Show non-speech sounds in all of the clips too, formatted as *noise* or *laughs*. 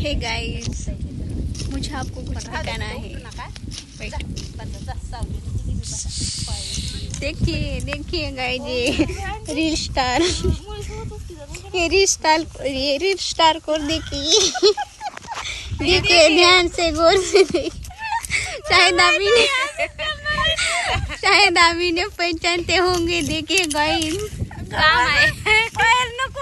Hey guys मुझे आपको कुछ है। देखिए देखिए गाइस ये रील स्टार ये रील स्टार ये रील स्टार को देखिए। देखिए, ध्यान से गौर से देखिए शायद अभी शायद अभी ने पहचानते होंगे देखिए गाइस काम है। नको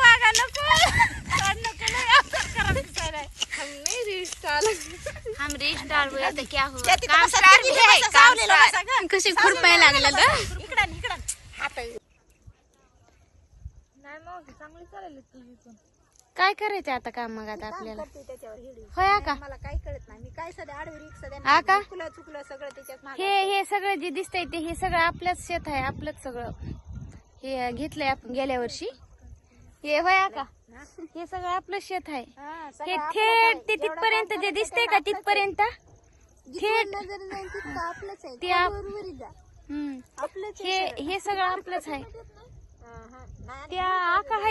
हम स्टार हुए तो क्या हुआ? काम स्टार भी है काम स्टार कसे खुरपाय लागला तर इकडं इकडं हात नाही मग चांगली चालेल तुझी पण काय करायचं आता काम मग आता आपल्याला करते त्याच्यावर हिडी होया का मला काही कळत नाही मी काय सध्या आडवी हा का? चुकलं चुकलं सगळं त्याच्यात मागं. हे हे सगळं जे दिसतंय ते हे सगळं आपलंच शेत आहे आपलंच सगळं हे घेतलंय आपण गेल्या वर्षी हे होया का हे सगळं आपलं शेत आहे हा, हे थेट. ते तिथपर्यंत जे दिसतंय का. तिथपर्यंत थेट नजर जाईल तिथं आपलंच आहे ते आप- उर्वरित जा. हम्म. आपलंच हे. हे सगळं आपलंच आहे हा, हा. नाही, त्या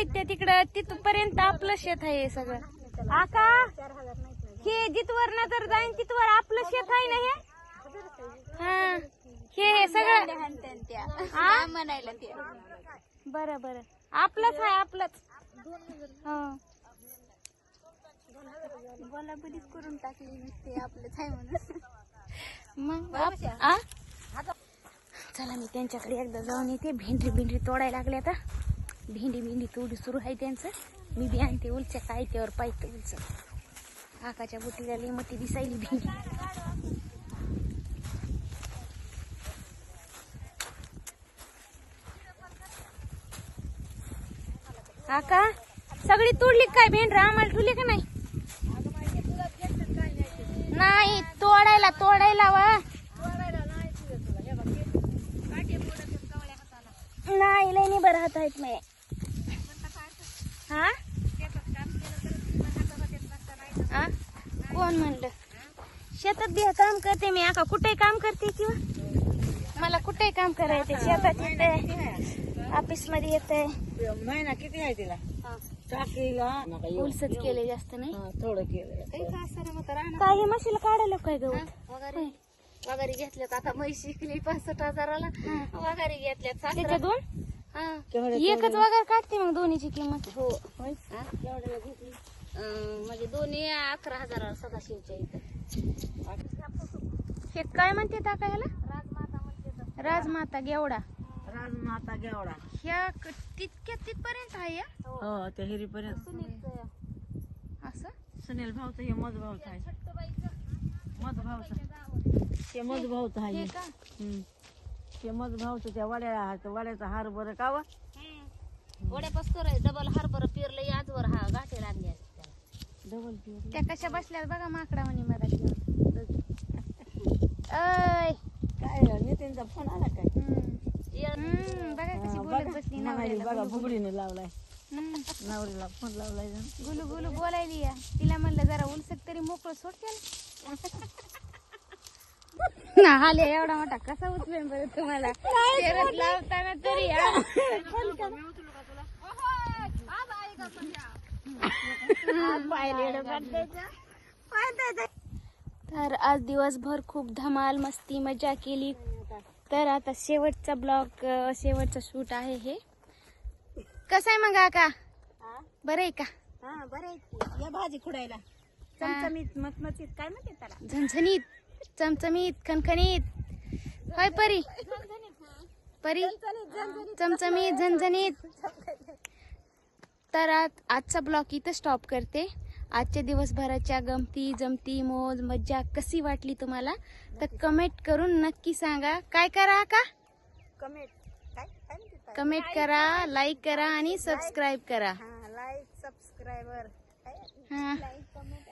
आहेत त्या तिकडं. तिथपर्यंत आपलं शेत आहे हे सगळं. आका. हे जितवर नजर जाईन तिथवर आपलं शेत आहे ना हे? हा. हे हे सगळं. म्हणायला ते बरं बरं. आपलंच आहे आपलंच. हो. बोलाबोलीच करून टाकली नुसते आपलंच आहे म्हणून. मग? चला मी त्यांच्याकडे एकदा जाऊन येते. भेंडी भेंडी तोडायला लागले आता भेंडी भेंडी तोडी सुरू आहे त्यांचं. मी बी आणते उलच्या काय त्यावर पाहिजे उलचं. आकाच्या बुटीला लई मोठी दिसायली भेंडी. आका सगळी तोडली काय भेंड आम्हाला ठुली का नाही? नाही तोडायला तोडायला वा. नाही नाही बरं हात आहेत नाही हा? हा? कोण म्हणलं? शेतात बी काम करते मी. आका कुठे काम करते किंवा? मला कुठे काम करायचे शेतात येते ऑफिसमध्ये येते महिना किती आहे तिला? टाकीला उलसच केले जास्त नाही? थोडं केलं काय हे म्हशीला काढायला काय गवत वगैरे. वगैरे घेतल्यात. आता म्हैस शिकली पासष्ट हजाराला. वगैरे घेतल्यात त्याच्यातून हा. एकच वगैरे काढते मग दोन्हीची किंमत. हो हा? केवढ्याला घेतली? अं, म्हणजे दोन्ही अकरा हजाराला सदाशिवच्या इथं. हे काय म्हणते का ह्याला राजमाता म्हणते राजमाता गेवडा. राजमाता गेवडा. ह्या तितक्या तिथपर्यंत आहे या? हो त्या हिरीपर्यंत. असं? सुनील भाऊचं हे मध भाऊचं आहे. मध भाऊचं. ते मध भाऊचं आहे. हे. ते मध भाऊचं त्या वड्या वड्याचा हार बरं का व? वड्यापास करायचं डबल हरभर पेरलं आजवर हा गाठी लागली असते त्याला. डबल पिवर त्या कशा बसल्यात बघा माकडा म्हणे मराठी अय *laughs* काय नितीनचा फोन आला काय? हम्म. ये- हम्म, बघा कशी हा, बोलत बसली बघा फुगडीने लावलाय. हम्म. नवरीला फोन लावलाय. गुलू गुलू बोलायली या तिला म्हणलं जरा उलसक तरी मोकळं सोड त्याला. *laughs* *laughs* ना हाले एवढा मोठा कसा उचलेन बरं तुम्हाला? शरद लावताना तरी. *laughs* तर आज दिवसभर खूप धमाल मस्ती मजा केली. तर आता शेवटचा ब्लॉग शेवटचा शूट आहे हे. कसं आहे मग काका? बरं आहे का? हा बरं आहे. या भाजी खुडायला. चमचमीत मचमचीत काय म्हणते त्याला? झणझणीत. चमचमीत खणखणीत होय परी. परी. चमचमीत झणझणीत. तर आज- आजचा ब्लॉग इथं स्टॉप करते. आजच्या दिवसभराच्या गमती जमती मोज मज्जा कशी वाटली तुम्हाला? तर कमेंट करून नक्की सांगा. काय करा का कमेंट? कमेंट करा लाईक करा आणि सबस्क्राईब करा. हा लाईक सबस्क्रायबर हा. कमेंट